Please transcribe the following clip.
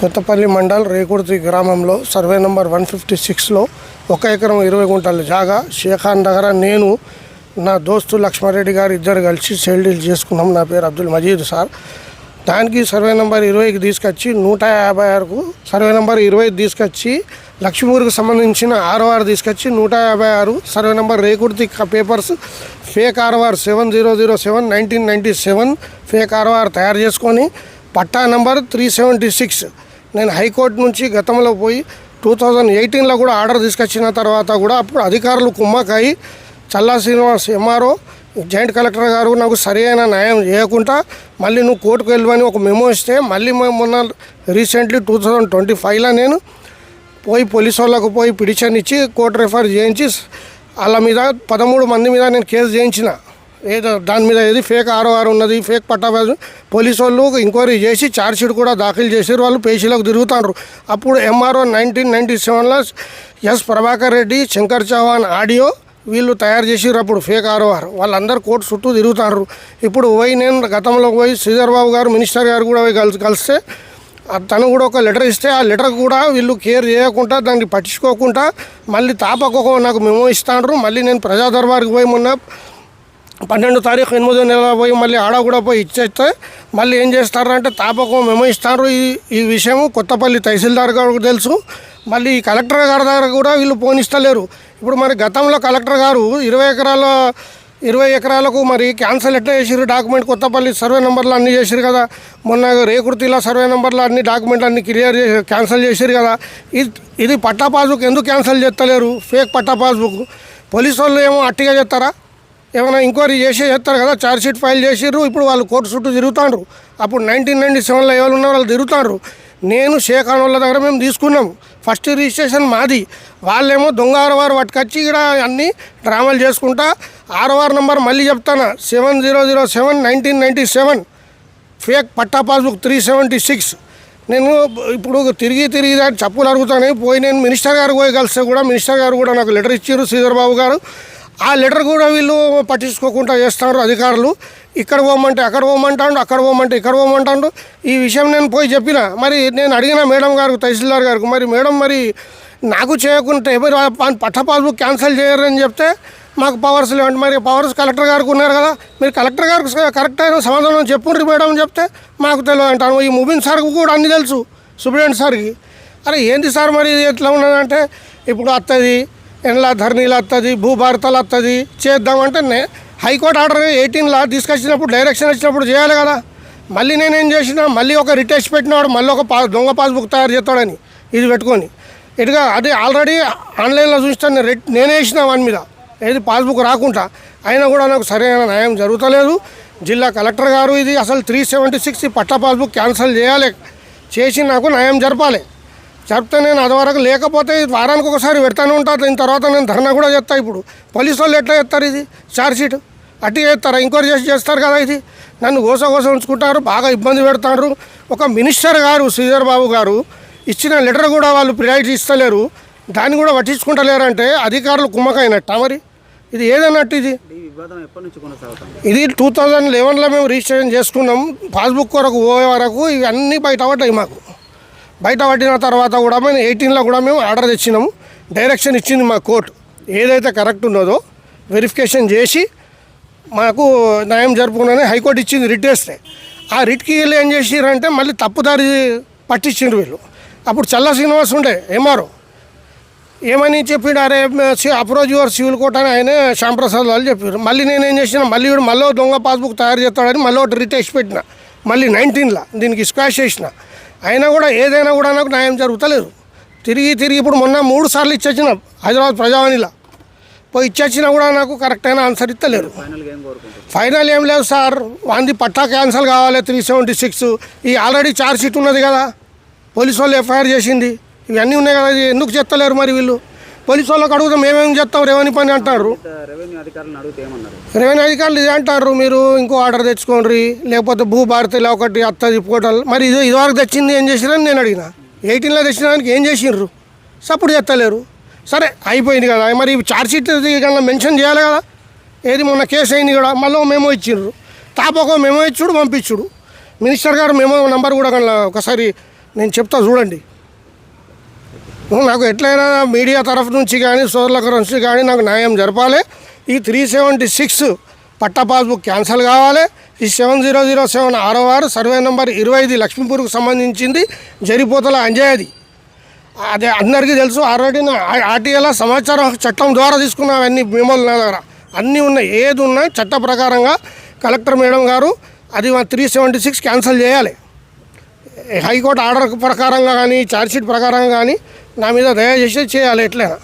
కొత్తపల్లి మండల్ రేకుర్తి గ్రామంలో survey number one fifty సిక్స్లో ఒక ఎకరం ఇరవై గుంటల జాగా షేఖాన్ దగ్గర నేను నా దోస్తు లక్ష్మారెడ్డి గారు ఇద్దరు కలిసి సేల్ డీల్ చేసుకున్నాం. నా పేరు అబ్దుల్ మజీద్ సార్. దానికి సర్వే నెంబర్ ఇరవైకి తీసుకొచ్చి నూట యాభై ఆరుకు సర్వే నెంబర్ ఇరవై తీసుకొచ్చి లక్ష్మీపూర్కి సంబంధించిన ఆరో ఆరు తీసుకొచ్చి నూట యాభై ఆరు survey number Rekurthi papers fake ROR seven zero zero seven nineteen ninety seven fake ROR తయారు చేసుకొని patta number three seventy six. నేను హైకోర్టు నుంచి గతంలో పోయి టూ థౌజండ్ ఎయిటీన్లో కూడా ఆర్డర్ తీసుకొచ్చిన తర్వాత కూడా అప్పుడు అధికారులు కుమ్మకాయి Challa Srinivas MRO joint collector గారు నాకు సరైన న్యాయం చేయకుండా మళ్ళీ నువ్వు కోర్టుకు వెళ్ళమని ఒక మెమో ఇస్తే మళ్ళీ మొన్న రీసెంట్లీ టూ థౌజండ్ ట్వంటీ ఫైవ్లో నేను పోయి పోలీసు వాళ్ళకు పోయి పిటిషన్ ఇచ్చి కోర్టు రిఫర్ చేయించి వాళ్ళ మీద పదమూడు మంది మీద నేను కేసు చేయించిన. ఏదో దాని మీద ఏది ఫేక్ ఆర్ఓఆర్ ఉన్నది ఫేక్ పట్టాబాజు పోలీసు వాళ్ళు ఎంక్వైరీ చేసి ఛార్జ్షీట్ కూడా దాఖలు చేసారు వాళ్ళు పేషీలకు తిరుగుతారు అప్పుడు ఎంఆర్ఓ నైన్టీన్ నైంటీ సెవెన్లో ఎస్ ప్రభాకర్ రెడ్డి శంకర్ చౌహాన్ ఆడియో వీళ్ళు తయారు చేసిర్రు అప్పుడు ఫేక్ ఆర్ఓఆర్. వాళ్ళందరూ కోర్టు చుట్టూ తిరుగుతారు ఇప్పుడు పోయి నేను గతంలో పోయి శ్రీధర్ బాబు గారు మినిస్టర్ గారు కూడా పోయి కలిసి కలిస్తే తను కూడా ఒక లెటర్ ఇస్తే ఆ లెటర్ కూడా వీళ్ళు కేర్ చేయకుండా దాన్ని పట్టించుకోకుండా మళ్ళీ తాపకొక నాకు మేము ఇస్తాండ్రు. మళ్ళీ నేను ప్రజా దర్బార్కి పోయి మొన్న పన్నెండు తారీఖు ఎనిమిదో నెల పోయి మళ్ళీ ఆడ కూడా పోయి ఇచ్చేస్తే మళ్ళీ ఏం చేస్తారంటే తాపకం మేము ఇస్తారు ఈ ఈ విషయం కొత్తపల్లి తహసీల్దార్ గారికి తెలుసు. మళ్ళీ కలెక్టర్ గారి దగ్గర కూడా వీళ్ళు పోనిస్తలేరు ఇప్పుడు మరి గతంలో కలెక్టర్ గారు ఇరవై ఎకరాల ఇరవై ఎకరాలకు మరి క్యాన్సల్ ఎట్లా చేసిరు డాక్యుమెంట్ కొత్తపల్లి సర్వే నెంబర్లు అన్నీ చేసిరు కదా. మొన్న రేకుర్తిలో సర్వే నెంబర్లు అన్ని డాక్యుమెంట్లు అన్ని క్లియర్ చేసి క్యాన్సల్ చేసిరు కదా. ఇది ఇది పట్టా పాస్బుక్ ఎందుకు క్యాన్సల్ చేస్తలేరు? Fake patta passbook. పోలీసు వాళ్ళు ఏమో అట్టిగా చేస్తారా? ఏమైనా ఎంక్వైరీ చేసి చేస్తారు కదా? ఛార్జ్ షీట్ ఫైల్ చేసిర్రు. ఇప్పుడు వాళ్ళు కోర్టు చుట్టూ తిరుగుతాండ్రు. అప్పుడు నైన్టీన్ నైన్టీ సెవెన్లో ఎవరు ఉన్నారో వాళ్ళు తిరుగుతాండ్రు. నేను షేఖాన్ వాళ్ళ దగ్గర మేము తీసుకున్నాం ఫస్ట్ రిజిస్ట్రేషన్ మాది. వాళ్ళేమో దొంగ ఆరవారు పట్టుకొచ్చి ఇక్కడ అన్ని డ్రామాలు చేసుకుంటా. ఆరవారు నెంబర్ మళ్ళీ చెప్తాను. Seven zero zero seven nineteen ninety seven. Fake patta passbook three seventy six. నేను ఇప్పుడు తిరిగి తిరిగి దాన్ని చెప్పులు అడుగుతాను. పోయి నేను మినిస్టర్ గారు పోయి కలిస్తే కూడా మినిస్టర్ గారు కూడా నాకు లెటర్ ఇచ్చారు శ్రీధర్ బాబు గారు. ఆ లెటర్ కూడా వీళ్ళు పట్టించుకోకుండా చేస్తారు అధికారులు. ఇక్కడ పోమంటే అక్కడ పోమంటాడు అక్కడ పోమంటే ఇక్కడ పోమంటాడు. ఈ విషయం నేను పోయి చెప్పిన. మరి నేను అడిగిన మేడం గారు తహసీల్దార్ గారికి మరి మేడం మరి నాకు చేయకుంటే మరి పట్ట పాస్బుక్ క్యాన్సిల్ చేయరని చెప్తే మాకు పవర్స్ లేవండి. మరి పవర్స్ కలెక్టర్ గారికి ఉన్నారు కదా మీరు కలెక్టర్ గారికి కరెక్ట్ అయిన సమాధానం చెప్పుండ్రి మేడం అని చెప్తే మాకు తెలియదు అంటాను ఈ ముబిన్ సార్కి కూడా అన్ని తెలుసు సుబ్రెంట్ సార్కి. అరే ఏంటి సార్ మరి ఎట్లా ఉన్నదంటే ఇప్పుడు వస్తుంది ఎండ్ల ధరణిలు వస్తుంది భూభారతాలు వస్తుంది చేద్దామంటే హైకోర్టు ఆర్డర్ ఎయిటీన్లో తీసుకొచ్చినప్పుడు డైరెక్షన్ వచ్చినప్పుడు చేయాలి కదా. మళ్ళీ నేనేం చేసిన మళ్ళీ ఒక రిటెస్ట్ పెట్టినాడు మళ్ళీ ఒక పా దొంగ పాస్బుక్ తయారు చేస్తాడని ఇది పెట్టుకొని. ఇటుగా అది ఆల్రెడీ ఆన్లైన్లో చూస్తాను నేను రెట్ నేనే వేసిన వాని మీద. ఏది పాస్బుక్ రాకుండా అయినా కూడా నాకు సరైన న్యాయం జరుగుతలేదు. జిల్లా కలెక్టర్ గారు ఇది అసలు three seventy six patta passbook cancel చేయాలి. చేసి నాకు న్యాయం జరపాలి. చెప్తే నేను అది వరకు లేకపోతే వారానికి ఒకసారి పెడతానే ఉంటాను దీని తర్వాత నేను ధర్నా కూడా చేస్తా ఇప్పుడు. పోలీసు వాళ్ళు ఎట్లా చేస్తారు ఇది? Charge sheet? అట్టి చేస్తారా? ఎంక్వైరీ చేసి చేస్తారు కదా ఇది? నన్ను గోస గోస ఉంచుకుంటారు బాగా ఇబ్బంది పెడతారు. ఒక మినిస్టర్ గారు శ్రీధర్ బాబు గారు ఇచ్చిన లెటర్ కూడా వాళ్ళు ప్రియారిటీ ఇస్తలేరు. దాన్ని కూడా పట్టించుకుంటలేరంటే అధికారులు కుమ్మకైనట్ట మరి? ఇది ఏదన్నట్టు ఇది? ఇది టూ థౌజండ్ లెవెన్లో మేము రిజిస్ట్రేషన్ చేసుకున్నాం. పాస్బుక్ కొరకు పోయే వరకు ఇవన్నీ బయట పడ్డాయి మాకు. బయట పట్టిన తర్వాత కూడా మేము ఎయిటీన్లో కూడా మేము ఆర్డర్ తెచ్చినాము. డైరెక్షన్ ఇచ్చింది మా కోర్టు. ఏదైతే కరెక్ట్ ఉన్నదో వెరిఫికేషన్ చేసి మాకు న్యాయం జరుపుకున్నానే హైకోర్టు ఇచ్చింది రిట్ వేస్తే. ఆ రిట్కి వీళ్ళు ఏం చేసిరంటే మళ్ళీ తప్పుదారి పట్టించిండ్రు వీళ్ళు. అప్పుడు చల్ల శ్రీనివాస్ ఉండే ఎంఆర్ఓ. ఏమని చెప్పిండు అరే అప్రోజ్ యువర్ సివిల్ కోర్ట్ అని ఆయన శ్యాంప్రసాద్ వాళ్ళు చెప్పారు మళ్ళీ నేను ఏం చేసిన మళ్ళీ వీడు మళ్ళీ దొంగ పాస్బుక్ తయారు చేస్తాడని మళ్ళీ ఒకటి రిటేష్ పెట్టిన. మళ్ళీ నైన్టీన్లో దీనికి స్క్వాష్ చేసిన. అయినా కూడా ఏదైనా కూడా నాకు న్యాయం జరుగుతలేదు. తిరిగి తిరిగి ఇప్పుడు మొన్న మూడు సార్లు ఇచ్చొచ్చిన హైదరాబాద్ ప్రజావాణిలో. పోయి ఇచ్చొచ్చినా కూడా నాకు కరెక్ట్ అయిన ఆన్సర్ ఇస్తలేరు. ఫైనల్ ఏం లేదు సార్. వాంది పట్టా క్యాన్సల్ కావాలి త్రీ సెవెంటీ సిక్స్. ఈ ఆల్రెడీ ఛార్జ్ షీట్ ఉన్నది కదా. పోలీసు వాళ్ళు ఎఫ్ఐఆర్ చేసింది. ఇవన్నీ ఉన్నాయి కదా ఎందుకు చెత్తలేరు మరి వీళ్ళు? పోలీసు వాళ్ళకి అడుగుతాం మేమేం చేస్తాం? రెవెన్యూ పని అంటారు. రెవెన్యూ అధికారులు ఇది అంటారు మీరు ఇంకో ఆర్డర్ తెచ్చుకోండి లేకపోతే భూ భారతిలో ఒకటి వస్తుంది పోర్టల్ మరి ఇది ఇదివరకు తెచ్చింది ఏం చేసిరని నేను అడిగిన. ఎయిటీన్లో తెచ్చిన దానికి ఏం చేసిండ్రు సపోర్ట్ చేస్తలేరు. సరే అయిపోయింది కదా. మరి ఛార్జ్ షీట్ కన్నా మెన్షన్ చేయాలి కదా? ఏది మొన్న కేసు అయింది కూడా మళ్ళీ మేము ఇచ్చిండ్రు తాపకం మెమో ఇచ్చుడు పంపించుడు. మినిస్టర్ గారు మెమో నంబర్ కూడా కన్నా ఒకసారి నేను చెప్తా చూడండి. నాకు ఎట్లయినా మీడియా తరఫు నుంచి కానీ సోదరులకు నుంచి కానీ నాకు న్యాయం జరపాలి. ఈ three seventy six patta passbook cancel కావాలి. ఈ సెవెన్ జీరో జీరో సెవెన్ ఆరో ఆరు సర్వే నెంబర్ ఇరవై ఐదు లక్ష్మీపూర్కు సంబంధించింది జరిపోతల అంజయ్యది అదే అందరికీ తెలుసు ఆల్రెడీ నా ఆర్టీఏల సమాచారం చట్టం ద్వారా తీసుకున్న అవన్నీ మెమోలు నా దగ్గర. అన్నీ ఉన్నాయి. ఏది ఉన్నాయి చట్ట ప్రకారంగా కలెక్టర్ మేడం గారు అది త్రీ సెవెంటీ సిక్స్ క్యాన్సిల్ చేయాలి. హైకోర్టు ఆర్డర్ ప్రకారంగా కానీ ఛార్జ్షీట్ ప్రకారంగా కానీ నా మీద దయచేసి చేయాలి ఎట్లయినా.